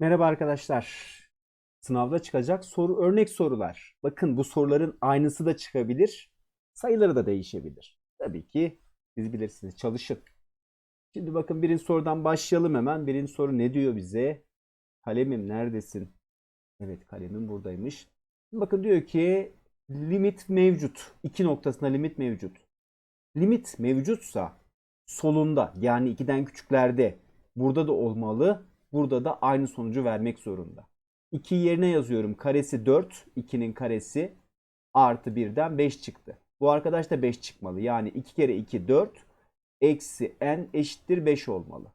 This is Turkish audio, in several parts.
Merhaba arkadaşlar. Sınavda çıkacak soru örnek sorular. Bakın bu soruların aynısı da çıkabilir. Sayıları da değişebilir. Tabii ki siz bilirsiniz. Çalışın. Şimdi bakın birinci sorudan başlayalım hemen. Birinci soru ne diyor bize? Kalemim neredesin? Evet kalemim buradaymış. Bakın diyor ki limit mevcut. İki noktasında limit mevcut. Limit mevcutsa solunda yani 2'den küçüklerde burada da olmalı. Burada da aynı sonucu vermek zorunda. 2 yerine yazıyorum. Karesi 4. 2'nin karesi artı 1'den 5 çıktı. Bu arkadaş da 5 çıkmalı. Yani 2 kere 2 4. Eksi n eşittir 5 olmalı.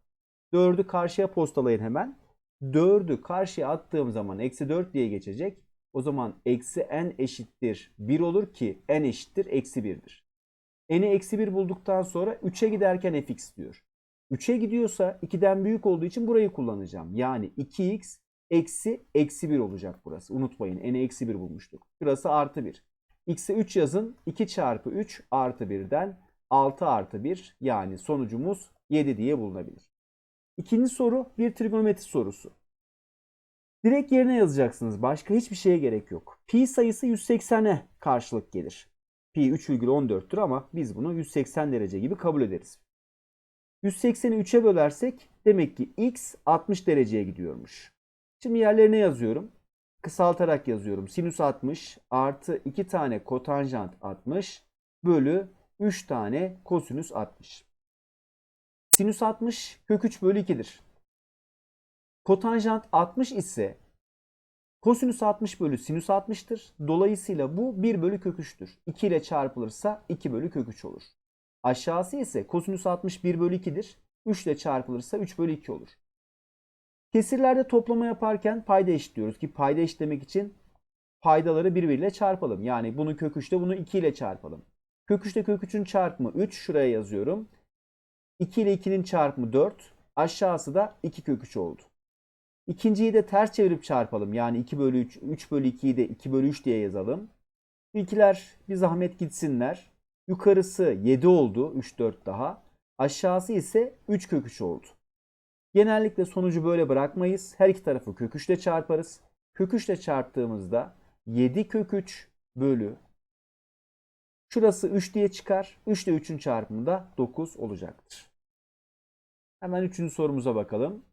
4'ü karşıya postalayın hemen. 4'ü karşıya attığım zaman eksi 4 diye geçecek. O zaman eksi n eşittir 1 olur ki n eşittir eksi 1'dir. n'i eksi 1 bulduktan sonra 3'e giderken fx diyor. 3'e gidiyorsa 2'den büyük olduğu için burayı kullanacağım. Yani 2x eksi eksi 1 olacak burası. Unutmayın n'i eksi 1 bulmuştuk. Burası artı 1. x'e 3 yazın. 2 çarpı 3 artı 1'den 6 artı 1 yani sonucumuz 7 diye bulunabilir. İkinci soru bir trigonometri sorusu. Direkt yerine yazacaksınız. Başka hiçbir şeye gerek yok. Pi sayısı 180'e karşılık gelir. Pi 3,14'tür ama biz bunu 180 derece gibi kabul ederiz. 180'i 3'e bölersek demek ki x 60 dereceye gidiyormuş. Şimdi yerlerine yazıyorum. Kısaltarak yazıyorum. Sinüs 60 artı 2 tane kotanjant 60 bölü 3 tane kosinüs 60. Sinüs 60 kök 3 bölü 2'dir. Kotanjant 60 ise kosinüs 60 bölü sinüs 60'tır. Dolayısıyla bu 1 bölü kök 3'tür. 2 ile çarpılırsa 2 bölü kök 3 olur. Aşağısı ise kosinüs 60 1 bölü 2'dir. 3 ile çarpılırsa 3 bölü 2 olur. Kesirlerde toplama yaparken payda eşitliyoruz ki payda eşitlemek için paydaları birbiriyle çarpalım. Yani bunu kök 3'te bunu 2 ile çarpalım. Kök 3'te kök 3'ün çarpımı 3 şuraya yazıyorum. 2 ile 2'nin çarpımı 4. Aşağısı da 2 kök 3 oldu. İkinciyi de ters çevirip çarpalım. Yani 2 bölü 3, 3 bölü 2'yi de 2 bölü 3 diye yazalım. İlkiler bir zahmet gitsinler. Yukarısı 7 oldu. 3, 4 daha. Aşağısı ise 3 kök 3 oldu. Genellikle sonucu böyle bırakmayız. Her iki tarafı kök 3 ile çarparız. Kök 3 ile çarptığımızda 7 kök 3 bölü şurası 3 diye çıkar. 3 ile 3'ün çarpımı da 9 olacaktır. Hemen 3. sorumuza bakalım.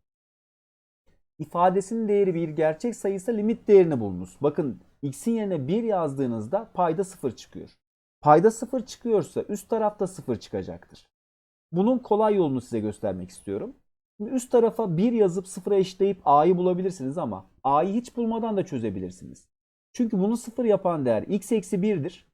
İfadesinin değeri bir gerçek sayıysa limit değerini bulunuz. Bakın x'in yerine 1 yazdığınızda payda 0 çıkıyor. Payda 0 çıkıyorsa üst tarafta 0 çıkacaktır. Bunun kolay yolunu size göstermek istiyorum. Üst tarafa 1 yazıp 0'a eşitleyip a'yı bulabilirsiniz ama a'yı hiç bulmadan da çözebilirsiniz. Çünkü bunu 0 yapan değer x eksi 1'dir.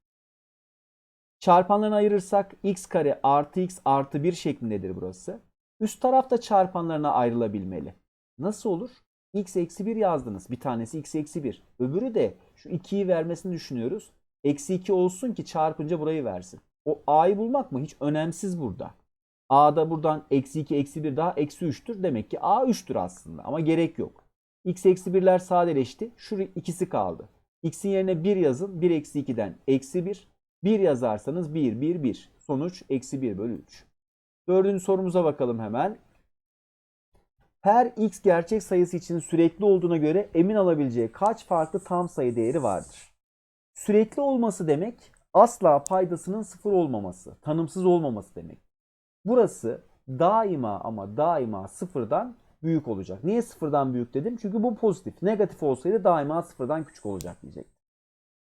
Çarpanlarını ayırırsak x kare artı x artı 1 şeklindedir burası. Üst tarafta çarpanlarına ayrılabilmeli. Nasıl olur? x eksi 1 yazdınız. Bir tanesi x eksi 1. Öbürü de şu 2'yi vermesini düşünüyoruz. Eksi 2 olsun ki çarpınca burayı versin. O a'yı bulmak mı? Hiç önemsiz burada. A'da buradan eksi 2 eksi 1 daha eksi 3'tür. Demek ki A 3'tür aslında ama gerek yok. X eksi 1'ler sadeleşti. Şu ikisi kaldı. X'in yerine 1 yazın. 1 eksi 2'den eksi 1. 1 yazarsanız 1 1 1. Sonuç eksi 1 bölü 3. Dördüncü sorumuza bakalım hemen. Her x gerçek sayısı için sürekli olduğuna göre emin alabileceği kaç farklı tam sayı değeri vardır? Sürekli olması demek asla paydasının sıfır olmaması, tanımsız olmaması demek. Burası daima ama daima sıfırdan büyük olacak. Niye sıfırdan büyük dedim? Çünkü bu pozitif. Negatif olsaydı daima sıfırdan küçük olacak diyecek.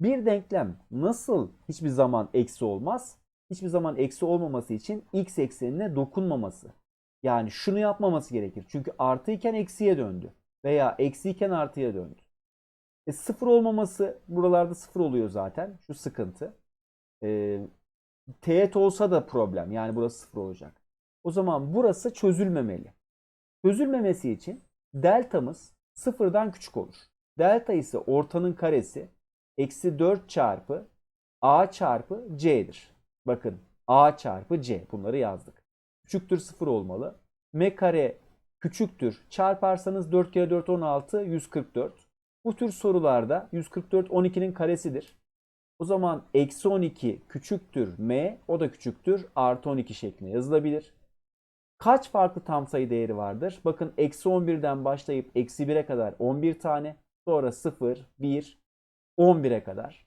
Bir denklem nasıl hiçbir zaman eksi olmaz? Hiçbir zaman eksi olmaması için x eksenine dokunmaması. Yani şunu yapmaması gerekir. Çünkü artı iken eksiye döndü. Veya eksi iken artıya döndü. E, sıfır olmaması buralarda sıfır oluyor zaten. Şu sıkıntı. E, teğet olsa da problem. Yani burası sıfır olacak. O zaman burası çözülmemeli. Çözülmemesi için deltamız sıfırdan küçük olur. Delta ise ortanın karesi eksi 4 çarpı a çarpı c'dir. Bakın a çarpı c bunları yazdık. Küçüktür 0 olmalı. m kare küçüktür. Çarparsanız 4 kere 4 16 144. Bu tür sorularda 144 12'nin karesidir. O zaman eksi 12 küçüktür m o da küçüktür artı 12 şeklinde yazılabilir. Kaç farklı tam sayı değeri vardır? Bakın eksi 11'den başlayıp eksi 1'e kadar 11 tane. Sonra 0, 1, 11'e kadar.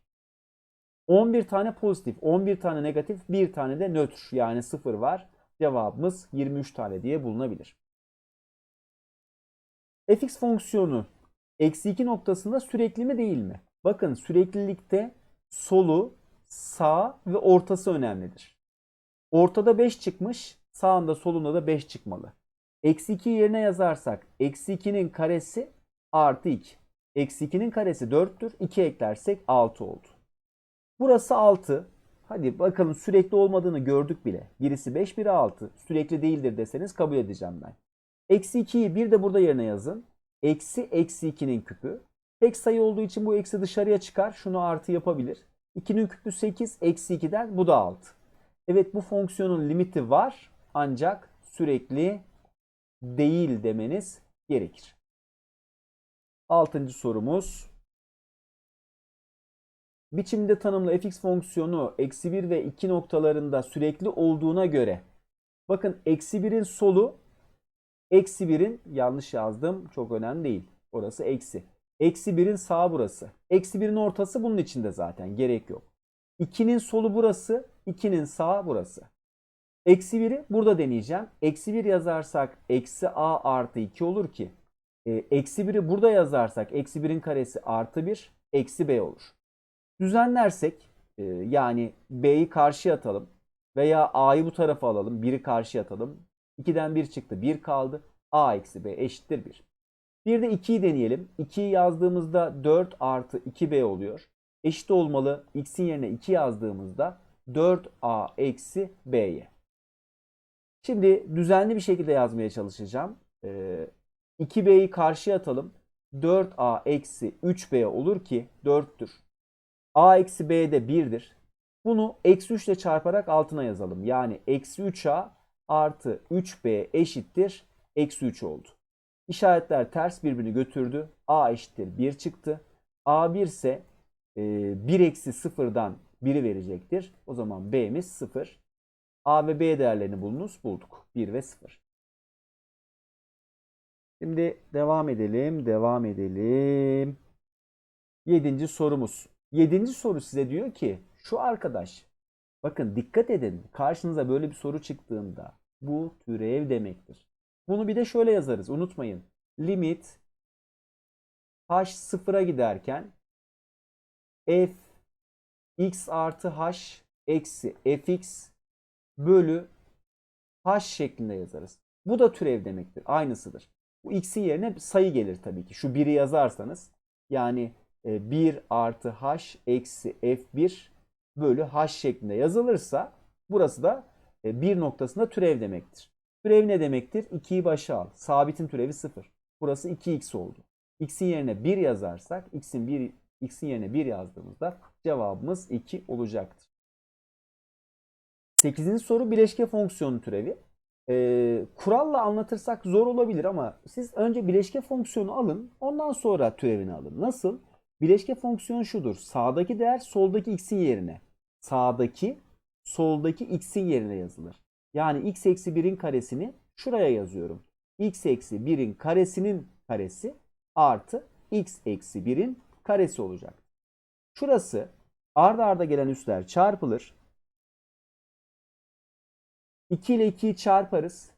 11 tane pozitif, 11 tane negatif, 1 tane de nötr yani 0 var. Cevabımız 23 tane diye bulunabilir. fx fonksiyonu eksi 2 noktasında sürekli mi değil mi? Bakın süreklilikte solu, sağ ve ortası önemlidir. Ortada 5 çıkmış, sağında solunda da 5 çıkmalı. Eksi 2 yerine yazarsak eksi 2'nin karesi artı 2. Eksi 2'nin karesi 4'tür. 2 eklersek 6 oldu. Burası 6. Hadi bakalım sürekli olmadığını gördük bile. Birisi 5, biri 6. Sürekli değildir deseniz kabul edeceğim ben. Eksi 2'yi bir de burada yerine yazın. Eksi eksi 2'nin küpü. Tek sayı olduğu için bu eksi dışarıya çıkar. Şunu artı yapabilir. 2'nin küpü 8, eksi 2'den bu da 6. Evet bu fonksiyonun limiti var ancak sürekli değil demeniz gerekir. Altıncı sorumuz. Biçimde tanımlı fx fonksiyonu eksi 1 ve 2 noktalarında sürekli olduğuna göre bakın eksi 1'in solu eksi 1'in yanlış yazdım çok önemli değil. Orası eksi. Eksi 1'in sağı burası. Eksi 1'in ortası bunun içinde zaten gerek yok. 2'nin solu burası. 2'nin sağı burası. Eksi 1'i burada deneyeceğim. Eksi 1 yazarsak eksi a artı 2 olur ki. E, eksi 1'i burada yazarsak eksi 1'in karesi artı 1 eksi b olur. Düzenlersek e, yani b'yi karşıya atalım veya a'yı bu tarafa alalım. 1'i karşıya atalım. 2'den 1 çıktı. 1 kaldı. a eksi b eşittir 1. Bir de 2'yi deneyelim. 2'yi yazdığımızda 4 artı 2b oluyor. Eşit olmalı. x'in yerine 2 yazdığımızda 4a eksi b'ye. Şimdi düzenli bir şekilde yazmaya çalışacağım. Ee, 2b'yi karşıya atalım. 4a eksi 3b olur ki 4'tür. a eksi b de 1'dir. Bunu eksi 3 ile çarparak altına yazalım. Yani eksi 3a artı 3b eşittir. Eksi 3 oldu. İşaretler ters birbirini götürdü. a eşittir 1 çıktı. a 1 ise e, 1 eksi 0'dan 1'i verecektir. O zaman b'miz 0. A ve B değerlerini bulunuz. Bulduk. 1 ve 0. Şimdi devam edelim. Devam edelim. Yedinci sorumuz. Yedinci soru size diyor ki şu arkadaş bakın dikkat edin karşınıza böyle bir soru çıktığında bu türev demektir. Bunu bir de şöyle yazarız unutmayın. Limit h sıfıra giderken f x artı h eksi fx bölü h şeklinde yazarız. Bu da türev demektir. Aynısıdır. Bu x'in yerine sayı gelir tabii ki. Şu 1'i yazarsanız yani 1 artı h eksi f1 bölü h şeklinde yazılırsa burası da 1 noktasında türev demektir. Türev ne demektir? 2'yi başa al. Sabitin türevi 0. Burası 2x oldu. x'in yerine 1 yazarsak x'in 1 x'in yerine 1 yazdığımızda cevabımız 2 olacaktır. 8. soru bileşke fonksiyonu türevi. Ee, kuralla anlatırsak zor olabilir ama siz önce bileşke fonksiyonu alın ondan sonra türevini alın. Nasıl? Bileşke fonksiyonu şudur. Sağdaki değer soldaki x'in yerine. Sağdaki soldaki x'in yerine yazılır. Yani x eksi 1'in karesini şuraya yazıyorum. x eksi 1'in karesinin karesi artı x eksi 1'in karesi olacak. Şurası arda arda gelen üsler çarpılır. 2 ile 2'yi çarparız.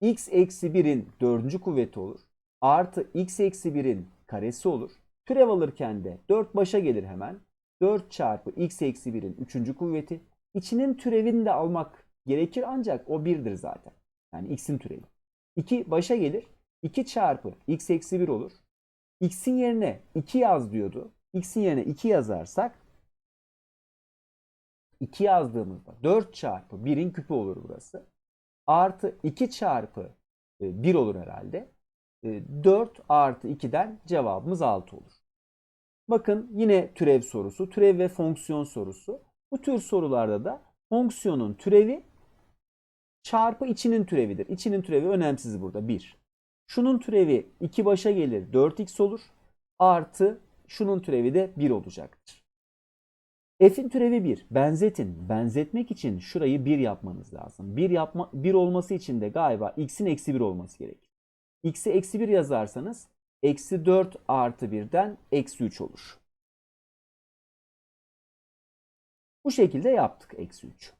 x eksi 1'in dördüncü kuvveti olur. Artı x eksi 1'in karesi olur. Türev alırken de 4 başa gelir hemen. 4 çarpı x eksi 1'in üçüncü kuvveti. İçinin türevini de almak gerekir ancak o 1'dir zaten. Yani x'in türevi. 2 başa gelir. 2 çarpı x eksi 1 olur. x'in yerine 2 yaz diyordu. x'in yerine 2 yazarsak 2 yazdığımızda 4 çarpı 1'in küpü olur burası. Artı 2 çarpı 1 olur herhalde. 4 artı 2'den cevabımız 6 olur. Bakın yine türev sorusu, türev ve fonksiyon sorusu. Bu tür sorularda da fonksiyonun türevi çarpı içinin türevidir. İçinin türevi önemsiz burada 1. Şunun türevi 2 başa gelir 4x olur. Artı şunun türevi de 1 olacaktır. F'in türevi 1. Benzetin. Benzetmek için şurayı 1 yapmanız lazım. 1 yapma 1 olması için de galiba x'in eksi 1 olması gerekir. x'e eksi 1 yazarsanız eksi 4 artı 1'den eksi 3 olur. Bu şekilde yaptık eksi 3.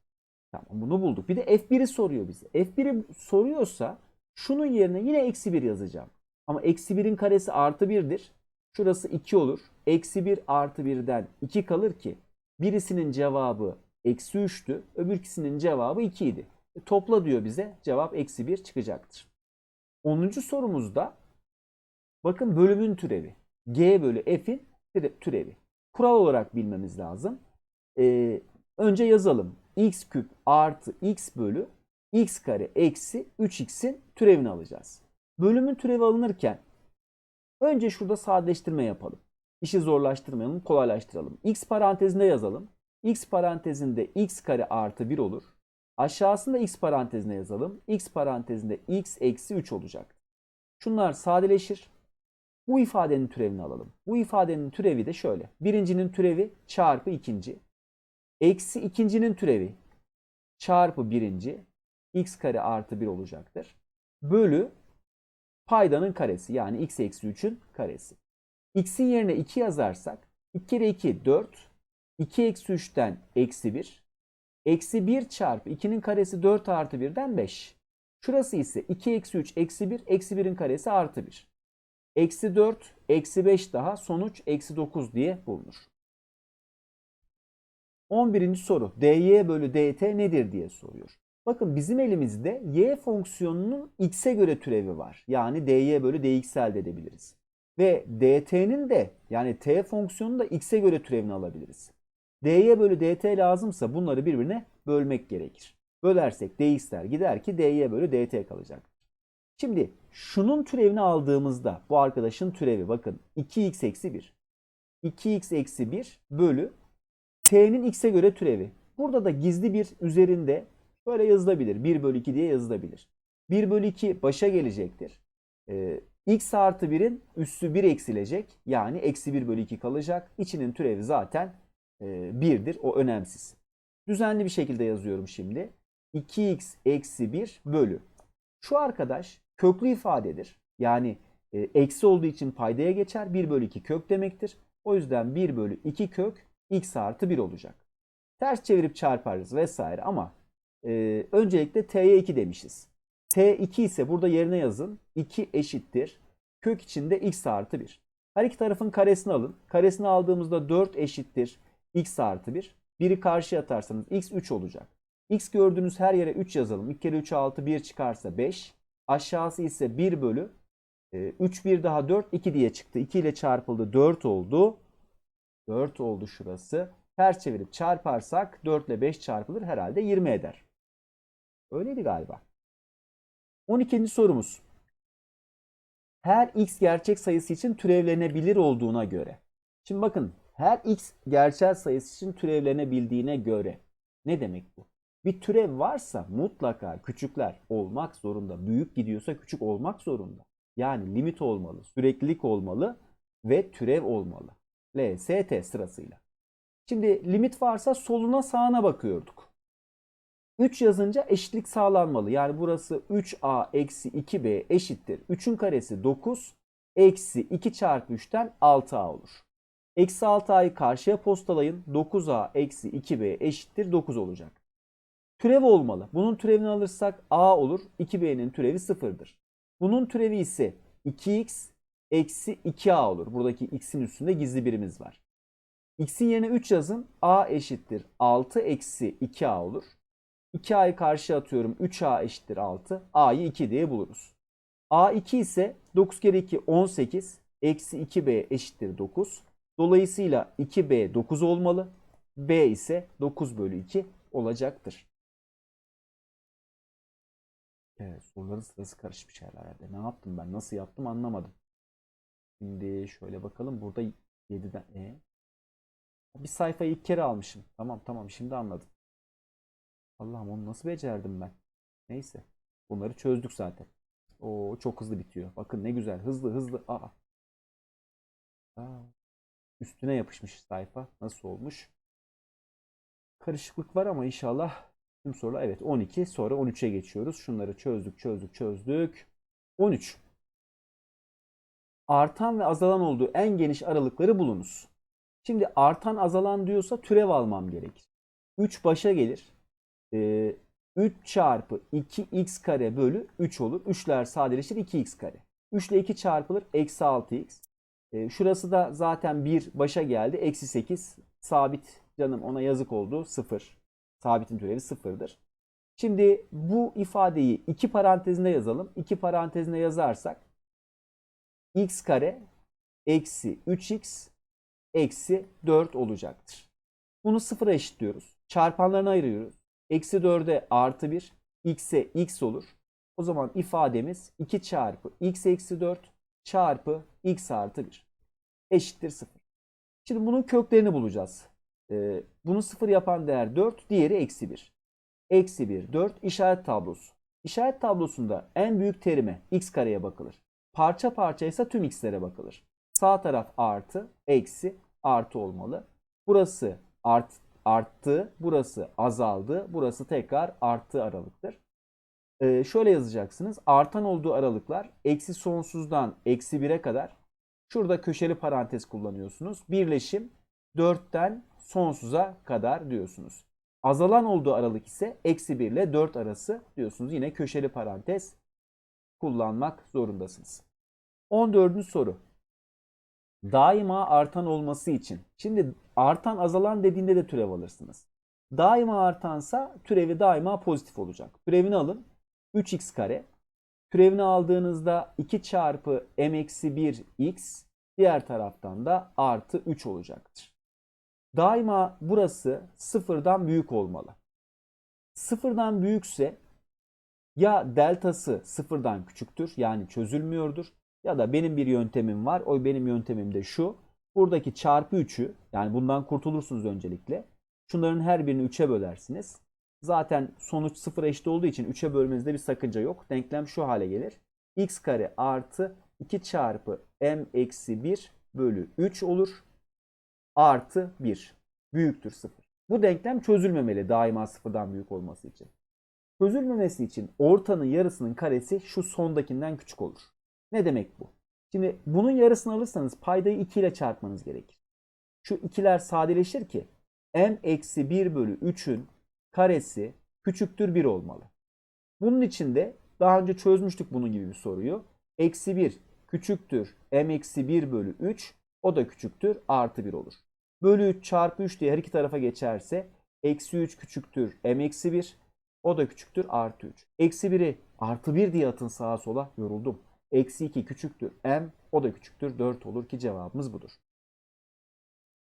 Tamam bunu bulduk. Bir de F1'i soruyor bize. F1'i soruyorsa şunun yerine yine eksi 1 yazacağım. Ama eksi 1'in karesi artı 1'dir. Şurası 2 olur. Eksi 1 artı 1'den 2 kalır ki birisinin cevabı eksi 3'tü. Öbürkisinin cevabı 2 idi. E, topla diyor bize. Cevap eksi 1 çıkacaktır. 10. sorumuzda bakın bölümün türevi. G bölü F'in türe- türevi. Kural olarak bilmemiz lazım. Ee, önce yazalım. x küp artı x bölü x kare eksi 3x'in türevini alacağız. Bölümün türevi alınırken önce şurada sadeleştirme yapalım. İşi zorlaştırmayalım, kolaylaştıralım. x parantezinde yazalım. x parantezinde x kare artı 1 olur. Aşağısında x parantezine yazalım. x parantezinde x eksi 3 olacak. Şunlar sadeleşir. Bu ifadenin türevini alalım. Bu ifadenin türevi de şöyle. Birincinin türevi çarpı ikinci. Eksi ikincinin türevi çarpı birinci. x kare artı 1 olacaktır. Bölü paydanın karesi yani x eksi 3'ün karesi. x'in yerine 2 yazarsak 2 kere 2 4. 2 eksi 3'ten eksi 1. Eksi 1 çarpı 2'nin karesi 4 artı 1'den 5. Şurası ise 2 eksi 3 eksi 1. Eksi 1'in karesi artı 1. Eksi 4 eksi 5 daha sonuç eksi 9 diye bulunur. 11. soru dy bölü dt nedir diye soruyor. Bakın bizim elimizde y fonksiyonunun x'e göre türevi var. Yani dy bölü dx elde edebiliriz. Ve dt'nin de yani t fonksiyonunun da x'e göre türevini alabiliriz. dy bölü dt lazımsa bunları birbirine bölmek gerekir. Bölersek dx'ler gider ki dy bölü dt kalacak. Şimdi şunun türevini aldığımızda bu arkadaşın türevi bakın 2x eksi 1. 2x eksi 1 bölü t'nin x'e göre türevi. Burada da gizli bir üzerinde böyle yazılabilir. 1 bölü 2 diye yazılabilir. 1 bölü 2 başa gelecektir. Ee, x artı 1'in üssü 1 eksilecek. Yani eksi 1 bölü 2 kalacak. İçinin türevi zaten e, 1'dir. O önemsiz. Düzenli bir şekilde yazıyorum şimdi. 2x eksi 1 bölü. Şu arkadaş köklü ifadedir. Yani e, eksi olduğu için paydaya geçer. 1 bölü 2 kök demektir. O yüzden 1 bölü 2 kök x artı 1 olacak. Ters çevirip çarparız vesaire ama e, öncelikle t'ye 2 demişiz. t2 ise burada yerine yazın. 2 eşittir. Kök içinde x artı 1. Her iki tarafın karesini alın. Karesini aldığımızda 4 eşittir x artı 1. Biri karşıya atarsanız x 3 olacak. x gördüğünüz her yere 3 yazalım. 2 kere 3 6 1 çıkarsa 5. Aşağısı ise 1 bölü. E, 3 1 daha 4 2 diye çıktı. 2 ile çarpıldı 4 oldu. 4 oldu şurası. Ters çevirip çarparsak 4 ile 5 çarpılır herhalde 20 eder. Öyleydi galiba. 12. sorumuz. Her x gerçek sayısı için türevlenebilir olduğuna göre. Şimdi bakın her x gerçel sayısı için türevlenebildiğine göre. Ne demek bu? Bir türev varsa mutlaka küçükler olmak zorunda. Büyük gidiyorsa küçük olmak zorunda. Yani limit olmalı, süreklilik olmalı ve türev olmalı. L, S, T sırasıyla. Şimdi limit varsa soluna sağına bakıyorduk. 3 yazınca eşitlik sağlanmalı. Yani burası 3a eksi 2b eşittir. 3'ün karesi 9. Eksi 2 çarpı 3'ten 6a olur. Eksi 6a'yı karşıya postalayın. 9a eksi 2b eşittir 9 olacak. Türev olmalı. Bunun türevini alırsak a olur. 2b'nin türevi 0'dır. Bunun türevi ise 2x eksi 2a olur. Buradaki x'in üstünde gizli birimiz var. x'in yerine 3 yazın. a eşittir 6 eksi 2a olur. 2a'yı karşıya atıyorum. 3a eşittir 6. a'yı 2 diye buluruz. a 2 ise 9 kere 2 18. Eksi 2b eşittir 9. Dolayısıyla 2b 9 olmalı. b ise 9 bölü 2 olacaktır. Evet soruların sırası karışmış herhalde. Ne yaptım ben? Nasıl yaptım anlamadım. Şimdi şöyle bakalım. Burada 7'den e. Bir sayfayı ilk kere almışım. Tamam tamam şimdi anladım. Allah'ım onu nasıl becerdim ben? Neyse. Bunları çözdük zaten. Oo çok hızlı bitiyor. Bakın ne güzel. Hızlı hızlı. Aa. Aa. Üstüne yapışmış sayfa. Nasıl olmuş? karışıklık var ama inşallah tüm sorular evet 12 sonra 13'e geçiyoruz. Şunları çözdük çözdük çözdük. 13. Artan ve azalan olduğu en geniş aralıkları bulunuz. Şimdi artan azalan diyorsa türev almam gerekir. 3 başa gelir. Ee, 3 çarpı 2x kare bölü 3 olur. 3'ler sadeleşir 2x kare. 3 ile 2 çarpılır. Eksi 6x. Ee, şurası da zaten 1 başa geldi. Eksi 8 sabit canım ona yazık oldu. 0. Sabitin türevi 0'dır. Şimdi bu ifadeyi iki parantezinde yazalım. İki parantezinde yazarsak x kare eksi 3x eksi 4 olacaktır. Bunu sıfıra eşitliyoruz. Çarpanlarını ayırıyoruz. Eksi 4'e artı 1, x'e x olur. O zaman ifademiz 2 çarpı x eksi 4 çarpı x artı 1 eşittir 0. Şimdi bunun köklerini bulacağız. Ee, bunu 0 yapan değer 4, diğeri eksi 1. Eksi 1, 4 işaret tablosu. İşaret tablosunda en büyük terime x kareye bakılır. Parça parça ise tüm x'lere bakılır. Sağ taraf artı, eksi, artı olmalı. Burası art, arttı, burası azaldı, burası tekrar arttı aralıktır. Ee, şöyle yazacaksınız. Artan olduğu aralıklar eksi sonsuzdan eksi 1'e kadar. Şurada köşeli parantez kullanıyorsunuz. Birleşim 4'ten sonsuza kadar diyorsunuz. Azalan olduğu aralık ise eksi 1 ile 4 arası diyorsunuz. Yine köşeli parantez kullanmak zorundasınız. 14. soru. Daima artan olması için. Şimdi artan azalan dediğinde de türev alırsınız. Daima artansa türevi daima pozitif olacak. Türevini alın. 3x kare. Türevini aldığınızda 2 çarpı m eksi 1 x diğer taraftan da artı 3 olacaktır. Daima burası sıfırdan büyük olmalı. Sıfırdan büyükse ya deltası sıfırdan küçüktür yani çözülmüyordur ya da benim bir yöntemim var. O benim yöntemim de şu. Buradaki çarpı 3'ü yani bundan kurtulursunuz öncelikle. Şunların her birini 3'e bölersiniz. Zaten sonuç sıfır eşit olduğu için 3'e bölmenizde bir sakınca yok. Denklem şu hale gelir. x kare artı 2 çarpı m eksi 1 bölü 3 olur. Artı 1 büyüktür 0. Bu denklem çözülmemeli daima sıfırdan büyük olması için. Çözülmemesi için ortanın yarısının karesi şu sondakinden küçük olur. Ne demek bu? Şimdi bunun yarısını alırsanız paydayı 2 ile çarpmanız gerekir. Şu ikiler sadeleşir ki m eksi 1 bölü 3'ün karesi küçüktür 1 olmalı. Bunun için de daha önce çözmüştük bunun gibi bir soruyu. Eksi 1 küçüktür m eksi 1 bölü 3 o da küçüktür artı 1 olur. Bölü 3 çarpı 3 diye her iki tarafa geçerse eksi 3 küçüktür m eksi 1 o da küçüktür artı 3. Eksi 1'i artı 1 diye atın sağa sola yoruldum. Eksi 2 küçüktür m o da küçüktür 4 olur ki cevabımız budur.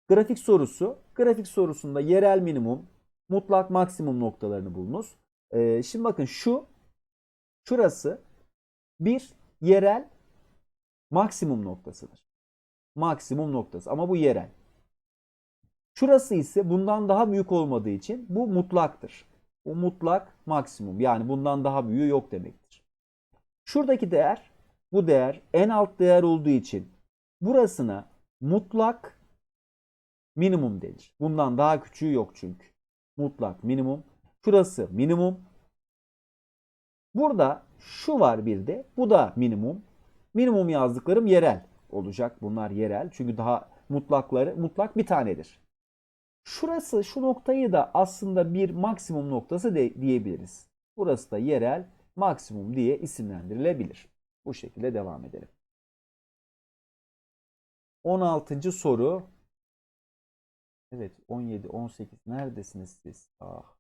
Grafik sorusu. Grafik sorusunda yerel minimum, mutlak maksimum noktalarını bulunuz. Ee, şimdi bakın şu, şurası bir yerel maksimum noktasıdır. Maksimum noktası ama bu yerel. Şurası ise bundan daha büyük olmadığı için bu mutlaktır. Bu mutlak maksimum yani bundan daha büyüğü yok demektir. Şuradaki değer bu değer en alt değer olduğu için burasına mutlak minimum denir. Bundan daha küçüğü yok çünkü. Mutlak minimum. Şurası minimum. Burada şu var bir de. Bu da minimum. Minimum yazdıklarım yerel olacak. Bunlar yerel. Çünkü daha mutlakları mutlak bir tanedir. Şurası şu noktayı da aslında bir maksimum noktası de, diyebiliriz. Burası da yerel maksimum diye isimlendirilebilir. Bu şekilde devam edelim. 16. soru. Evet 17, 18 neredesiniz siz? Ah.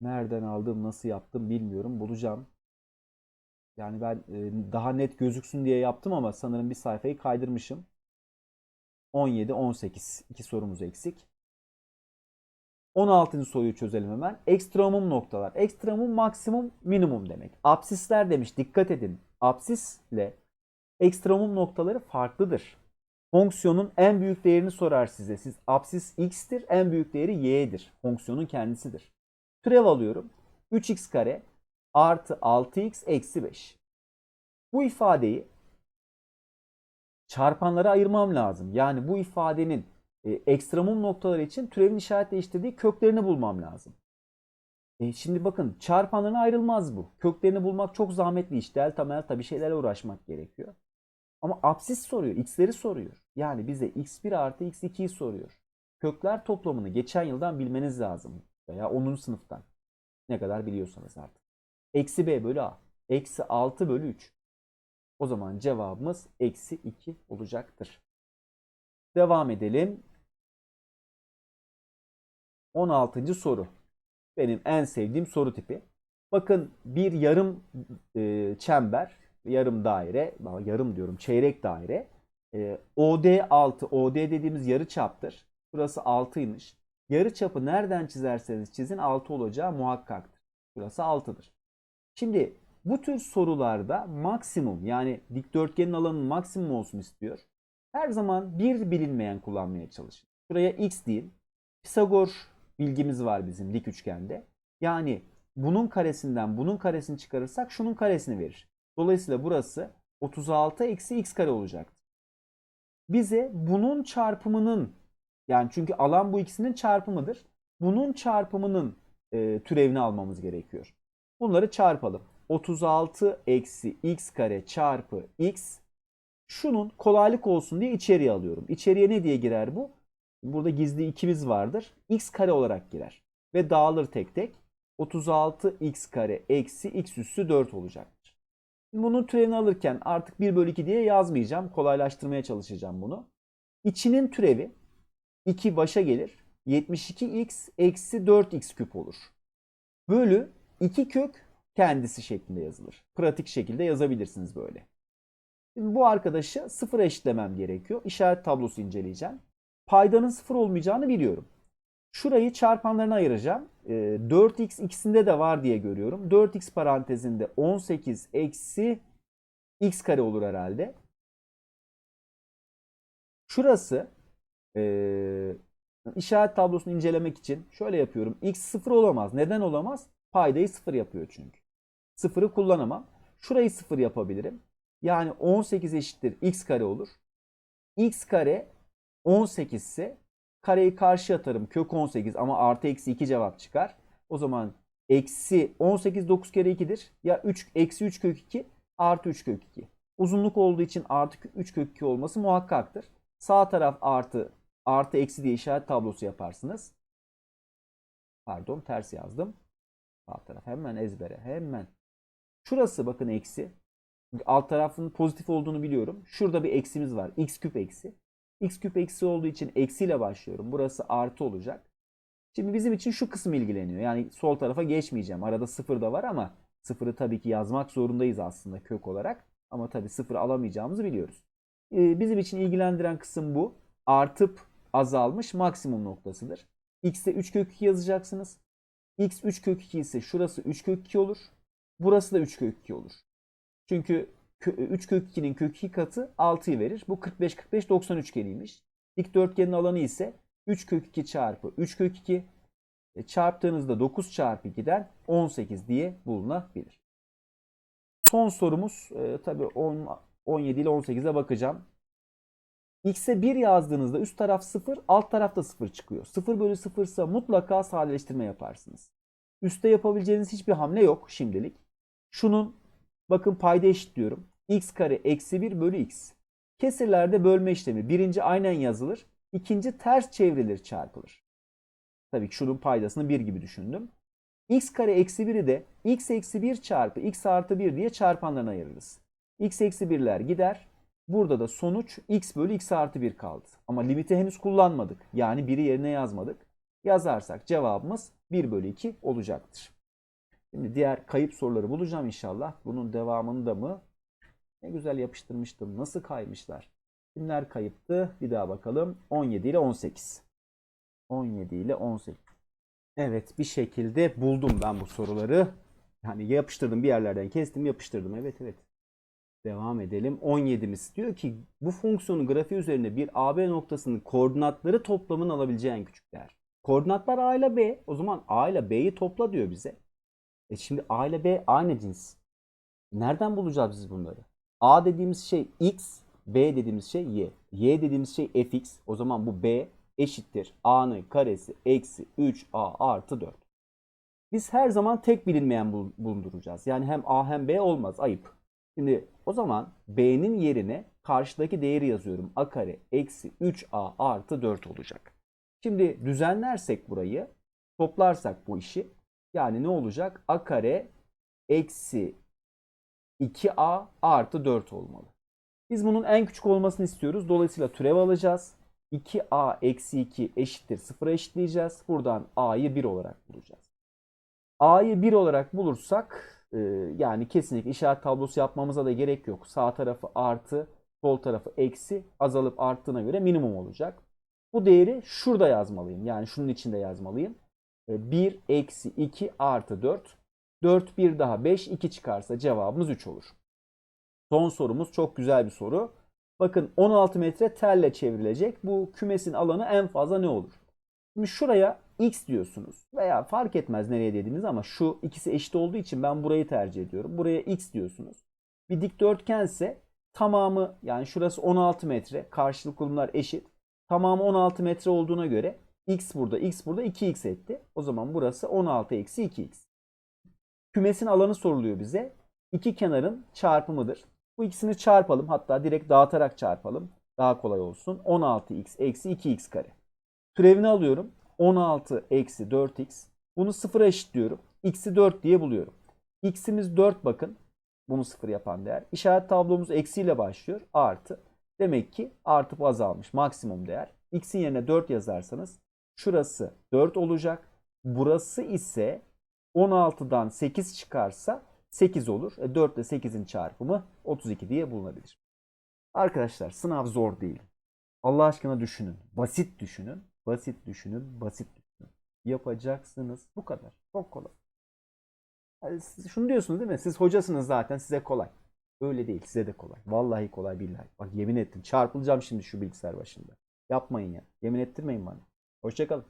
Nereden aldım, nasıl yaptım bilmiyorum. Bulacağım. Yani ben e, daha net gözüksün diye yaptım ama sanırım bir sayfayı kaydırmışım. 17, 18. İki sorumuz eksik. 16. soruyu çözelim hemen. Ekstremum noktalar. Ekstremum maksimum minimum demek. Apsisler demiş. Dikkat edin. Apsisle ekstremum noktaları farklıdır. Fonksiyonun en büyük değerini sorar size. Siz apsis x'tir. En büyük değeri y'dir. Fonksiyonun kendisidir. Türev alıyorum. 3x kare artı 6x eksi 5. Bu ifadeyi çarpanlara ayırmam lazım. Yani bu ifadenin e, ekstremum noktaları için türevin işaret değiştirdiği köklerini bulmam lazım. E, şimdi bakın çarpanlarına ayrılmaz bu. Köklerini bulmak çok zahmetli iş. Delta melta bir şeylerle uğraşmak gerekiyor. Ama absis soruyor. X'leri soruyor. Yani bize x1 artı x2'yi soruyor. Kökler toplamını geçen yıldan bilmeniz lazım. Veya 10. sınıftan. Ne kadar biliyorsanız artık. Eksi b bölü a. Eksi 6 bölü 3. O zaman cevabımız eksi 2 olacaktır. Devam edelim. 16. soru. Benim en sevdiğim soru tipi. Bakın bir yarım e, çember, yarım daire, yarım diyorum çeyrek daire. E, OD 6, OD dediğimiz yarı çaptır. Burası 6'ymış. Yarı çapı nereden çizerseniz çizin 6 olacağı muhakkaktır. Burası 6'dır. Şimdi bu tür sorularda maksimum yani dikdörtgenin alanının maksimum olsun istiyor. Her zaman bir bilinmeyen kullanmaya çalışın. Şuraya x deyin. Pisagor bilgimiz var bizim dik üçgende. Yani bunun karesinden bunun karesini çıkarırsak şunun karesini verir. Dolayısıyla burası 36 eksi x kare olacaktır. Bize bunun çarpımının yani çünkü alan bu ikisinin çarpımıdır. Bunun çarpımının e, türevini almamız gerekiyor. Bunları çarpalım. 36 eksi x kare çarpı x. Şunun kolaylık olsun diye içeriye alıyorum. İçeriye ne diye girer bu? Burada gizli ikimiz vardır. x kare olarak girer. Ve dağılır tek tek. 36 x kare eksi x üssü 4 olacaktır. Bunun türevini alırken artık 1 bölü 2 diye yazmayacağım. Kolaylaştırmaya çalışacağım bunu. İçinin türevi 2 başa gelir. 72x eksi 4x küp olur. Bölü 2 kök kendisi şeklinde yazılır. Pratik şekilde yazabilirsiniz böyle. Şimdi bu arkadaşı sıfır eşitlemem gerekiyor. İşaret tablosu inceleyeceğim. Paydanın sıfır olmayacağını biliyorum. Şurayı çarpanlarına ayıracağım. 4x ikisinde de var diye görüyorum. 4x parantezinde 18 eksi x kare olur herhalde. Şurası e, işaret tablosunu incelemek için şöyle yapıyorum. x sıfır olamaz. Neden olamaz? Paydayı sıfır yapıyor çünkü. Sıfırı kullanamam. Şurayı sıfır yapabilirim. Yani 18 eşittir x kare olur. x kare 18 ise kareyi karşı atarım. Kök 18 ama artı eksi 2 cevap çıkar. O zaman eksi 18 9 kere 2'dir. Ya 3 eksi 3 kök 2 artı 3 kök 2. Uzunluk olduğu için artı 3 kök 2 olması muhakkaktır. Sağ taraf artı artı eksi diye işaret tablosu yaparsınız. Pardon ters yazdım. Sağ taraf hemen ezbere hemen. Şurası bakın eksi. Alt tarafın pozitif olduğunu biliyorum. Şurada bir eksimiz var. x küp eksi. x küp eksi olduğu için eksiyle başlıyorum. Burası artı olacak. Şimdi bizim için şu kısım ilgileniyor. Yani sol tarafa geçmeyeceğim. Arada sıfır da var ama sıfırı tabii ki yazmak zorundayız aslında kök olarak. Ama tabii sıfır alamayacağımızı biliyoruz. Ee, bizim için ilgilendiren kısım bu. Artıp azalmış maksimum noktasıdır. x'e 3 kök 2 yazacaksınız. X 3 kök 2 ise şurası 3 kök 2 olur. Burası da 3 kök 2 olur. Çünkü 3 kök 2'nin kök 2 katı 6'yı verir. Bu 45 45 90 üçgeniymiş. Dikdörtgenin alanı ise 3 kök 2 çarpı 3 kök 2 e, çarptığınızda 9 çarpı 2'den 18 diye bulunabilir. Son sorumuz e, tabi 10, 17 ile 18'e bakacağım. X'e 1 yazdığınızda üst taraf 0, alt tarafta 0 çıkıyor. 0 bölü 0 ise mutlaka sadeleştirme yaparsınız. Üste yapabileceğiniz hiçbir hamle yok şimdilik. Şunun bakın payda eşit diyorum. x kare eksi 1 bölü x. Kesirlerde bölme işlemi. Birinci aynen yazılır. İkinci ters çevrilir çarpılır. Tabii ki şunun paydasını 1 gibi düşündüm. x kare eksi 1'i de x eksi 1 çarpı x artı 1 diye çarpanlarına ayırırız. x eksi 1'ler gider. Burada da sonuç x bölü x artı 1 kaldı. Ama limiti henüz kullanmadık. Yani 1'i yerine yazmadık. Yazarsak cevabımız 1 bölü 2 olacaktır. Şimdi diğer kayıp soruları bulacağım inşallah. Bunun devamında mı? Ne güzel yapıştırmıştım. Nasıl kaymışlar? Kimler kayıptı? Bir daha bakalım. 17 ile 18. 17 ile 18. Evet bir şekilde buldum ben bu soruları. Yani yapıştırdım bir yerlerden kestim yapıştırdım. Evet evet. Devam edelim. 17'miz diyor ki bu fonksiyonun grafiği üzerinde bir AB noktasının koordinatları toplamını alabileceği en küçük değer. Koordinatlar A ile B. O zaman A ile B'yi topla diyor bize. E şimdi A ile B aynı cins. Nereden bulacağız biz bunları? A dediğimiz şey X, B dediğimiz şey Y. Y dediğimiz şey Fx. O zaman bu B eşittir a'nın karesi eksi 3a artı 4. Biz her zaman tek bilinmeyen bul- bulunduracağız. Yani hem a hem b olmaz ayıp. Şimdi o zaman b'nin yerine karşıdaki değeri yazıyorum. a kare eksi 3a artı 4 olacak. Şimdi düzenlersek burayı toplarsak bu işi yani ne olacak? a kare eksi 2a artı 4 olmalı. Biz bunun en küçük olmasını istiyoruz. Dolayısıyla türev alacağız. 2a eksi 2 eşittir 0'a eşitleyeceğiz. Buradan a'yı 1 olarak bulacağız. a'yı 1 olarak bulursak e, yani kesinlikle işaret tablosu yapmamıza da gerek yok. Sağ tarafı artı, sol tarafı eksi azalıp arttığına göre minimum olacak. Bu değeri şurada yazmalıyım. Yani şunun içinde yazmalıyım. E, 1 eksi 2 artı 4. 4 bir daha 5 2 çıkarsa cevabımız 3 olur. Son sorumuz çok güzel bir soru. Bakın 16 metre telle çevrilecek. Bu kümesin alanı en fazla ne olur? Şimdi şuraya x diyorsunuz veya fark etmez nereye dediğiniz ama şu ikisi eşit olduğu için ben burayı tercih ediyorum. Buraya x diyorsunuz. Bir dikdörtgense tamamı yani şurası 16 metre karşılıklı konumlar eşit. Tamamı 16 metre olduğuna göre x burada x burada 2x etti. O zaman burası 16 eksi 2x. Kümesin alanı soruluyor bize. İki kenarın çarpımıdır. Bu ikisini çarpalım. Hatta direkt dağıtarak çarpalım. Daha kolay olsun. 16x eksi 2x kare. Türevini alıyorum. 16 eksi 4x. Bunu sıfıra eşitliyorum. x'i 4 diye buluyorum. x'imiz 4 bakın. Bunu sıfır yapan değer. İşaret tablomuz eksiyle başlıyor. Artı. Demek ki artıp azalmış maksimum değer. x'in yerine 4 yazarsanız şurası 4 olacak. Burası ise 16'dan 8 çıkarsa 8 olur. E 4 ile 8'in çarpımı 32 diye bulunabilir. Arkadaşlar sınav zor değil. Allah aşkına düşünün. Basit düşünün. Basit düşünün. Basit düşünün. Yapacaksınız. Bu kadar. Çok kolay. Yani siz şunu diyorsunuz değil mi? Siz hocasınız zaten size kolay. Öyle değil. Size de kolay. Vallahi kolay billahi. Bak yemin ettim. Çarpılacağım şimdi şu bilgisayar başında. Yapmayın ya. Yemin ettirmeyin bana. Hoşçakalın.